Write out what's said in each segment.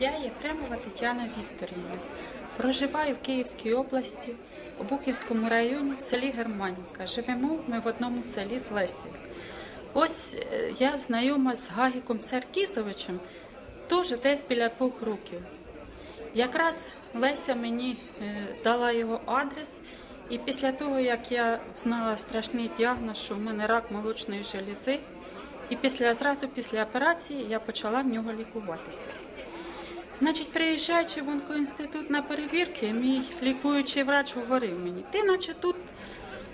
Я Єфремова Тетяна Вікторівна. Проживаю в Київській області, у Бухівському районі, в селі Германівка. Живемо ми в одному селі з Лесією. Ось е, я знайома з Гагіком Саркісовичем теж десь біля двох років. Якраз Леся мені е, дала його адрес, і після того, як я знала страшний діагноз, що в мене рак молочної желізи, і після зразу після операції я почала в нього лікуватися. Значить, приїжджаючи в онкоінститут на перевірки, мій лікуючий врач говорив мені, ти наче тут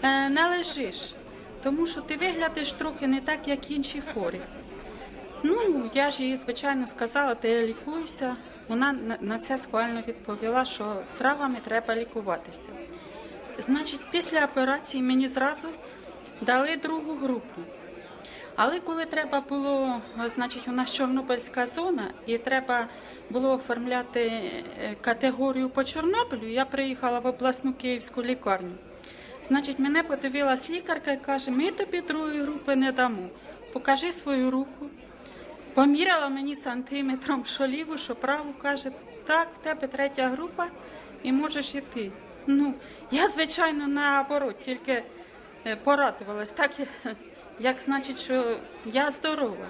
е, не лежиш, тому що ти виглядиш трохи не так, як інші форі. Ну, я ж їй, звичайно, сказала, де я лікуюся. Вона на- на це схвально відповіла, що травами треба лікуватися. Значить, після операції мені зразу дали другу групу. Але коли треба було, значить, у нас Чорнобильська зона, і треба було оформляти е, категорію по Чорнобилю, я приїхала в обласну київську лікарню. Значить, мене подивилась лікарка і каже, ми тобі другої групи не дамо. Покажи свою руку. Поміряла мені сантиметром, що ліву, що праву, каже, так, в тебе третя група і можеш йти. Ну, я, звичайно, наоборот, тільки е, порадувалась, так як- значить, що я здорова.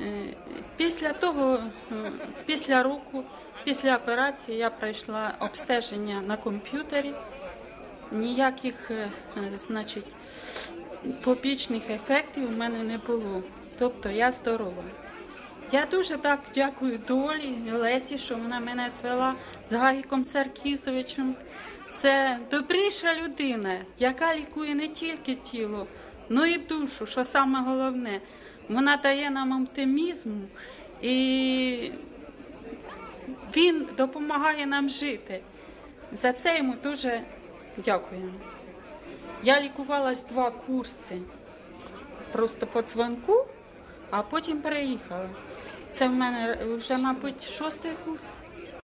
Е, Після того, е, після року, після операції я пройшла обстеження на комп'ютері. Ніяких, е, значить, побічних ефектів у мене не було. Тобто я здорова. Я дуже так дякую долі Лесі, що вона мене звела з Гагіком Саркісовичем. Це добріша людина, яка лікує не тільки тіло, але і душу, що саме головне. Вона дає нам оптимізм і він допомагає нам жити. За це йому дуже дякуємо. Я лікувалась два курси просто по дзвонку, а потім переїхала. Це в мене вже, мабуть, шостий курс.